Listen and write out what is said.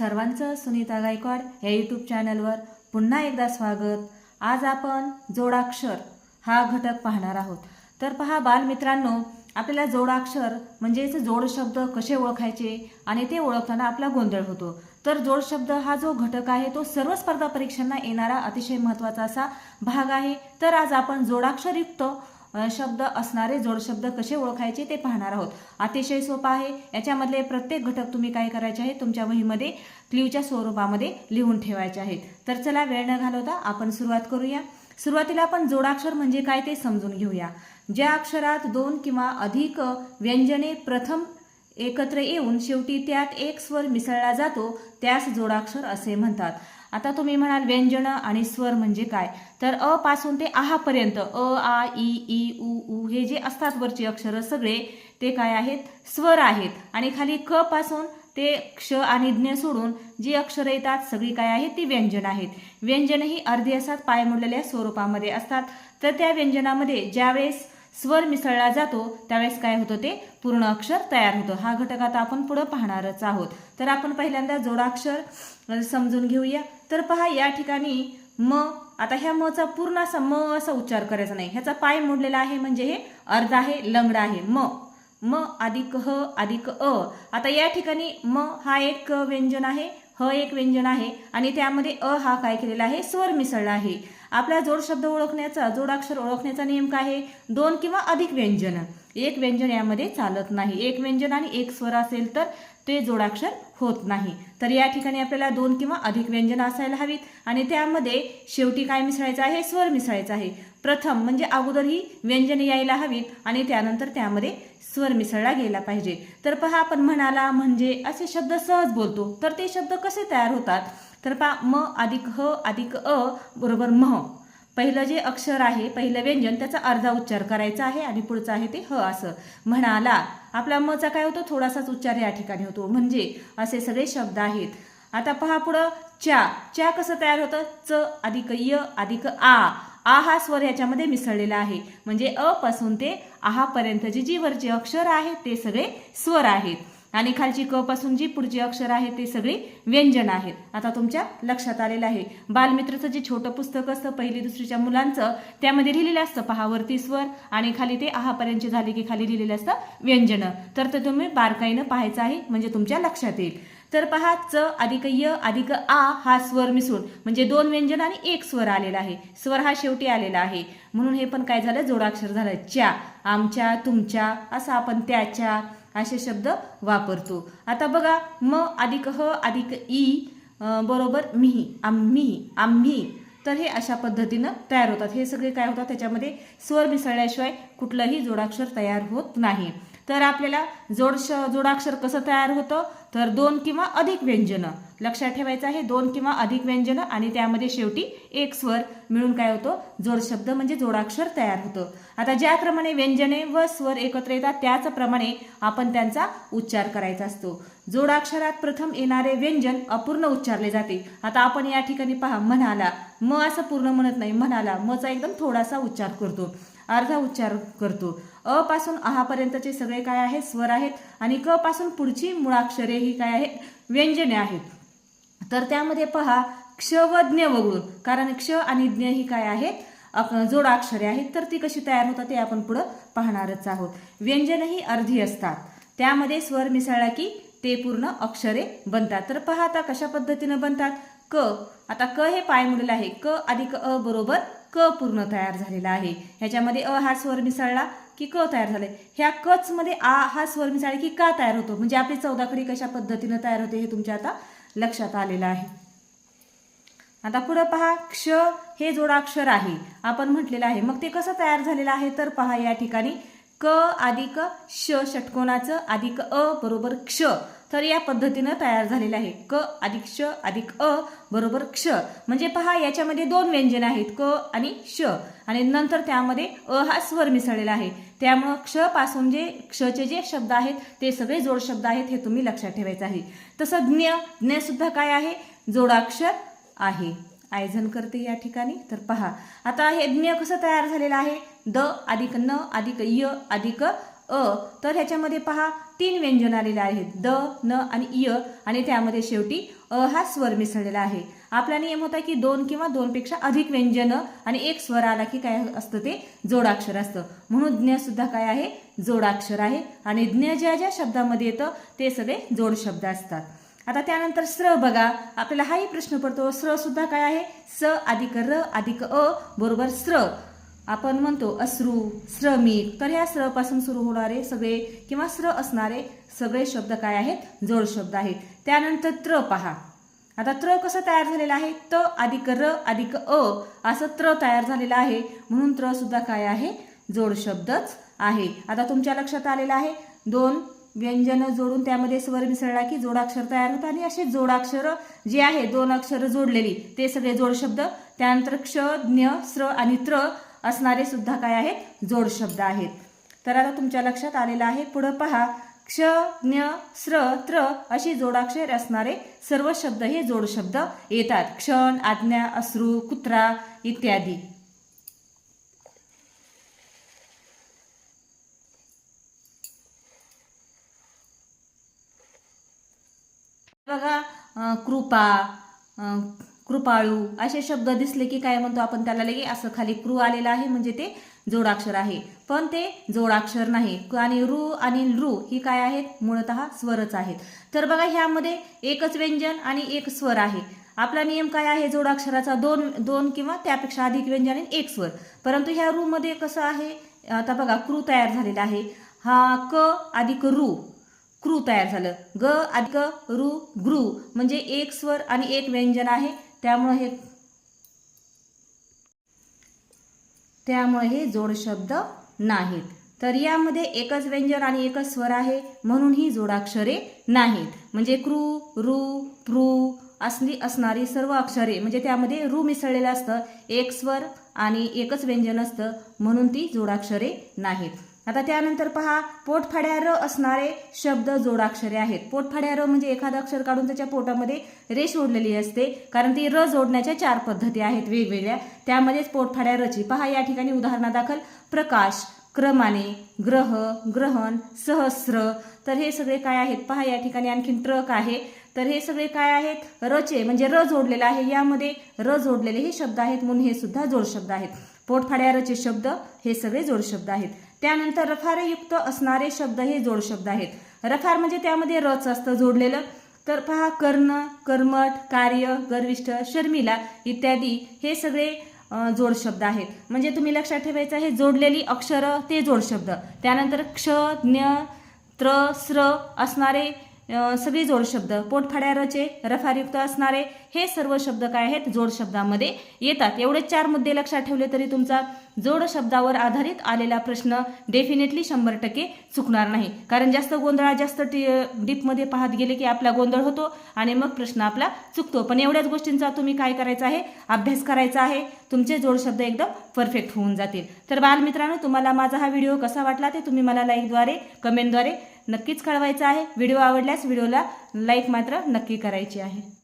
सर्वांचं सुनीता गायकवाड या यूट्यूब चॅनलवर पुन्हा एकदा स्वागत. आज आपण जोडाक्षर हा घटक पाहणार आहोत. तर पहा बालमित्रांनो आपल्याला जोडाक्षर म्हणजेच जोडशब्द कसे ओळखायचे आणि ते ओळखताना आपला गोंधळ होतो. तर जोडशब्द हा जो घटक आहे तो सर्व स्पर्धा परीक्षांना येणारा अतिशय महत्त्वाचा असा भाग आहे. तर आज आपण जोडाक्षरयुक्त शब्द असणारे जोडशब्द कसे ओळखायचे ते पाहणार आहोत. अतिशय सोपं आहे. याच्यामधले प्रत्येक घटक तुम्ही काय करायचे आहे तुमच्या वहीमध्ये क्ल्यूच्या स्वरूपामध्ये लिहून ठेवायचे आहेत. तर चला वेळ न घालवता आपण सुरुवात करूया. सुरुवातीला आपण जोडाक्षर म्हणजे काय ते समजून घेऊया. ज्या अक्षरात दोन किंवा अधिक व्यंजने प्रथम एकत्र येऊन शेवटी त्यात एक स्वर मिसळला जातो त्यास जोडाक्षर असे म्हणतात. आता तुम्ही म्हणाल व्यंजन आणि स्वर म्हणजे काय? तर अ पासून ते आहापर्यंत अ आ ई ई उ उ हे जे असतात वरची अक्षरं सगळे ते काय आहेत? स्वर आहेत. आणि खाली क पासून ते क्ष आणि ज्ञ सोडून जी अक्षरं येतात सगळी काय आहेत? ती व्यंजन आहेत. व्यंजन ही अर्धी असतात पाय मोडलेल्या स्वरूपामध्ये असतात. तर त्या व्यंजनामध्ये ज्यावेळेस स्वर मिसळला जातो त्यावेळेस काय होतं ते? पूर्ण अक्षर तयार होतं. हा घटक आता आपण पुढं पाहणारच आहोत. तर आपण पहिल्यांदा जोडाक्षर समजून घेऊया. तर पहा या ठिकाणी म आता ह्या मचा पूर्ण असा म असा उच्चार करायचा नाही. ह्याचा पाय मोडलेला आहे म्हणजे हे अर्ध आहे लंगड आहे. म म अधिक ह अधिक अ. आता या ठिकाणी म हा एक व्यंजन आहे ह एक व्यंजन आहे. आणि त्यामध्ये अ हा काय केलेला आहे? स्वर मिसळला आहे. आपला जोड शब्द ओळखण्याचा जोडाक्षर ओळखण्याचा नियम काय आहे दोन किंवा अधिक व्यंजन. एक व्यंजन यामध्ये चालत नाही. एक व्यंजन आणि एक स्वर असेल तर ते जोडाक्षर होत नाही. तर या ठिकाणी आपल्याला दोन किंवा अधिक व्यंजन असायला हवीत. आणि त्यामध्ये शेवटी काय मिसळायचं आहे? स्वर मिसळायचा आहे. प्रथम म्हणजे अगोदर ही व्यंजने यायला हवीत आणि त्यानंतर त्यामध्ये स्वर मिसळला गेला पाहिजे. तर पहा आपण म्हणाला म्हणजे असे शब्द सहज बोलतो. तर ते शब्द कसे तयार होतात? तर पहा म अधिक ह अधिक अ बरोबर मह पहिलं जे अक्षर आहे पहिलं व्यंजन त्याचा अर्धा उच्चार करायचा आहे आणि पुढचं आहे ते ह असं. म्हणाला आपला मचा काय होतो? थोडासाच उच्चार या ठिकाणी होतो. म्हणजे असे सगळे शब्द आहेत. आता पहा पुढं च्या. च्या कसं तयार होतं? च अधिक य अधिक आ. आ हा स्वर याच्यामध्ये मिसळलेला आहे. म्हणजे अ पासून ते आहापर्यंतची जी जीवरचे अक्षर आहेत ते सगळे स्वर आहेत. आणि खालची क पासून जी पुढची अक्षर आहेत ते सगळी व्यंजन आहेत. आता तुमच्या लक्षात आलेलं आहे. बालमित्रचं जे छोटं पुस्तक असतं पहिली दुसरीच्या मुलांचं त्यामध्ये लिहिलेलं असतं पहावरती स्वर आणि खाली ते आहापर्यंत झाले की खाली लिहिलेलं असतं व्यंजन. तर ते तुम्ही बारकाईनं पाहायचं आहे म्हणजे तुमच्या लक्षात येईल. तर पहा च अधिक य अधिक आ हा स्वर मिसळून म्हणजे दोन व्यंजन आणि एक स्वर आलेला आहे. स्वर हा शेवटी आलेला आहे. म्हणून हे पण काय झालं? जोडाक्षर झालं. च्या. आमच्या तुमच्या असं आपण त्याच्या असे शब्द वापरतो. आता बघा म अधिक ह अधिक ई बरोबर मिही आम्ही आम्ही. तर हे अशा पद्धतीनं तयार होतात. हे सगळे काय होतात? त्याच्यामध्ये स्वर मिसळल्याशिवाय कुठलंही जोडाक्षर तयार होत नाही. तर आपल्याला जोड श जोडाक्षर कसं तयार होतं? तर दोन किंवा अधिक व्यंजनं. लक्षात ठेवायचं आहे दोन किंवा अधिक व्यंजनं आणि त्यामध्ये शेवटी एक स्वर. मिळून काय होतो? जोड शब्द म्हणजे जोडाक्षर तयार होतं. आता ज्याप्रमाणे व्यंजने व स्वर एकत्र येतात त्याचप्रमाणे आपण त्यांचा उच्चार करायचा असतो. जोडाक्षरात प्रथम येणारे व्यंजन अपूर्ण उच्चारले जाते. आता आपण या ठिकाणी पहा म्हणाला. म असं पूर्ण म्हणत नाही. म्हणाला. मचा एकदम थोडासा उच्चार करतो. अर्धा उच्चार करतो. अ पासून आहापर्यंतचे सगळे काय आहेत? स्वर आहेत. आणि क पासून पुढची मुळाक्षरे ही काय आहेत? व्यंजने आहेत. तर त्यामध्ये पहा क्ष व ज्ञ वगळून. कारण क्ष आणि ज्ञ ही काय आहेत? जोडाक्षरे आहेत. तर ती कशी तयार होतात ते आपण पुढं पाहणारच आहोत. व्यंजन ही अर्धी असतात. त्यामध्ये स्वर मिसळला की ते पूर्ण अक्षरे बनतात. तर पहा आता कशा पद्धतीनं बनतात? क. आता क हे पाय मुडलेलं आहे. क अधिक अ बरोबर क पूर्ण तयार झालेला आहे. ह्याच्यामध्ये अ हा स्वर मिसळला की क तयार झाले. ह्या कच मध्ये आ हा स्वर मिसळला की का तयार होतो? म्हणजे आपली चौदाखडी कशा पद्धतीनं तयार होते हे तुमच्या आता लक्षात आलेलं आहे. आता पुढं पहा क्ष हे जोडाक्षर आहे. आपण म्हटलेलं आहे. मग ते कसं तयार झालेलं आहे? तर पहा या ठिकाणी क अधिक श षटकोणाचं अधिक अ बरोबर क्ष. तर या पद्धतीनं तयार झालेलं आहे क अधिक श अधिक अ बरोबर क्ष. म्हणजे पहा याच्यामध्ये दोन व्यंजन आहेत. क आणि श. आणि नंतर त्यामध्ये अ हा स्वर मिसळलेला आहे. त्यामुळं क्षपासून जे क्षचे जे शब्द आहेत ते सगळे जोड शब्द आहेत हे तुम्ही लक्षात ठेवायचं आहे. तसं ज्ञ ज्ञसुद्धा काय आहे? जोडाक्षर आहे. आयझन करते या ठिकाणी. तर पहा आता हे ज्ञ कसं तयार झालेलं आहे? द अधिक न अधिक य अधिक अ तर ह्याच्यामध्ये पहा तीन व्यंजन आलेले आहेत. द न आणि इय आणि त्यामध्ये शेवटी अ हा स्वर मिसळलेला आहे. आपला नियम होता की दोन किंवा दोनपेक्षा अधिक व्यंजन आणि एक स्वर आला की काय असतं ते? जोडाक्षर असतं. म्हणून ज्ञ सुद्धा काय आहे? जोडाक्षर आहे. आणि ज्ञ ज्या ज्या शब्दामध्ये येतं ते सगळे जोड शब्द असतात. आता त्यानंतर स्र बघा. आपल्याला हाही प्रश्न पडतो. स्र सुद्धा काय आहे? स अधिक र अधिक अ बरोबर स्र. आपण म्हणतो अश्रू श्रमिक तर ह्या स्रपासून सुरू होणारे सगळे किंवा स्र असणारे सगळे शब्द काय आहेत? जोड शब्द आहेत. त्यानंतर त्र पहा. आता त्र कसं तयार झालेलं आहे? त अधिक र अधिक अ असं त्र तयार झालेलं आहे. म्हणून त्र सुद्धा काय आहे? जोड शब्दच आहे. आता तुमच्या लक्षात आलेलं आहे? दोन व्यंजन जोडून त्यामध्ये स्वर मिसळला की जोडाक्षर तयार होतं आणि असे जोडाक्षर जे आहे दोन अक्षर जोडलेली ते सगळे जोड शब्द. त्यानंतर क्ष ज्ञ स्र आणि त्र असणारे सुद्धा काय आहेत? जोड शब्द आहेत. तर आता तुमच्या लक्षात आलेलं आहे पुढं पहा. क्ष ज्ञ स्र त्र अशी जोडाक्षर असणारे सर्व शब्द हे जोड शब्द येतात. क्षण आज्ञा अश्रू कुत्रा इत्यादी. बघा कृपा अं, कृपाळू असे शब्द दिसले की काय म्हणतो आपण त्याला लगे असं खाली क्रू आलेलं आहे म्हणजे ते जोडाक्षर आहे. पण ते जोडाक्षर नाही. आणि रु आणि लृ ही काय आहेत? मूळतः स्वरच आहेत. तर बघा ह्यामध्ये एकच व्यंजन आणि एक स्वर आहे. आपला नियम काय आहे? जोडाक्षराचा दोन दोन किंवा त्यापेक्षा अधिक व्यंजन आणि एक स्वर. परंतु ह्या रू मध्ये कसं आहे? आता बघा क्रू तयार झालेला आहे. हा क अधिक रु क्रू तयार झालं. ग अधिक रु ग्रू म्हणजे एक स्वर आणि एक व्यंजन आहे. त्यामुळे हे त्यामुळे हे जोडशब्द नाहीत. तर यामध्ये एकच व्यंजन आणि एकच स्वर आहे म्हणून ही जोडाक्षरे नाहीत. म्हणजे क्रू रू प्रू असली असणारी सर्व अक्षरे म्हणजे त्यामध्ये रू मिसळलेलं असतं एक स्वर आणि एकच व्यंजन असतं म्हणून ती जोडाक्षरे नाहीत. आता त्यानंतर पहा पोटफाड्या र असणारे शब्द जोडाक्षरे आहेत. पोटफाड्या र म्हणजे एखादं अक्षर काढून त्याच्या पोटामध्ये रेष ओढलेली असते कारण ती र जोडण्याच्या चार पद्धती आहेत वेगवेगळ्या. त्यामध्येच पोटफाड्या रची. पहा या ठिकाणी उदाहरणादाखल. प्रकाश क्रमाने ग्रह ग्रहण सहस्र. तर हे सगळे काय आहेत? पहा या ठिकाणी आणखीन ट्रक आहे. तर हे सगळे काय आहेत? रचे म्हणजे र जोडलेलं आहे. यामध्ये र जोडलेले हे शब्द आहेत. म्हणून हे सुद्धा जोड शब्द आहेत. पोटफाड्या रचे शब्द हे सगळे जोड शब्द आहेत. त्यानंतर रफारयुक्त असणारे शब्द हे जोडशब्द आहेत. रफार म्हणजे त्यामध्ये रच असतं जोडलेलं. तर पहा कर्ण कर्मठ कार्य गर्विष्ठ शर्मिला इत्यादी हे सगळे जोडशब्द जोड शब्द आहेत. म्हणजे तुम्ही लक्षात ठेवायचं हे जोडलेली अक्षरं ते जोड शब्द. त्यानंतर क्ष ज्ञ त्र स्र असणारे सगळे जोड शब्द. पोटफाड्या रचे रफारयुक्त असणारे हे सर्व शब्द काय आहेत? जोड शब्दामध्ये येतात. एवढे चार मुद्दे लक्षात ठेवले तरी तुमचा जोड शब्दावर आधारित आलेला प्रश्न डेफिनेटली शंभर टक्के चुकणार नाही. कारण जास्त गोंधळा जास्त टी डीपमध्ये पाहत गेले की आपला गोंधळ होतो आणि मग प्रश्न आपला चुकतो. पण एवढ्याच गोष्टींचा तुम्ही काय करायचं आहे? अभ्यास करायचा आहे. तुमचे जोडशब्द एकदम परफेक्ट होऊन जातील. तर बालमित्रांनो तुम्हाला माझा हा व्हिडिओ कसा वाटला ते तुम्ही मला लाईकद्वारे कमेंटद्वारे नक्कीच कळवायचं आहे. व्हिडिओ आवडल्यास व्हिडिओला लाईक मात्र नक्की करायची आहे.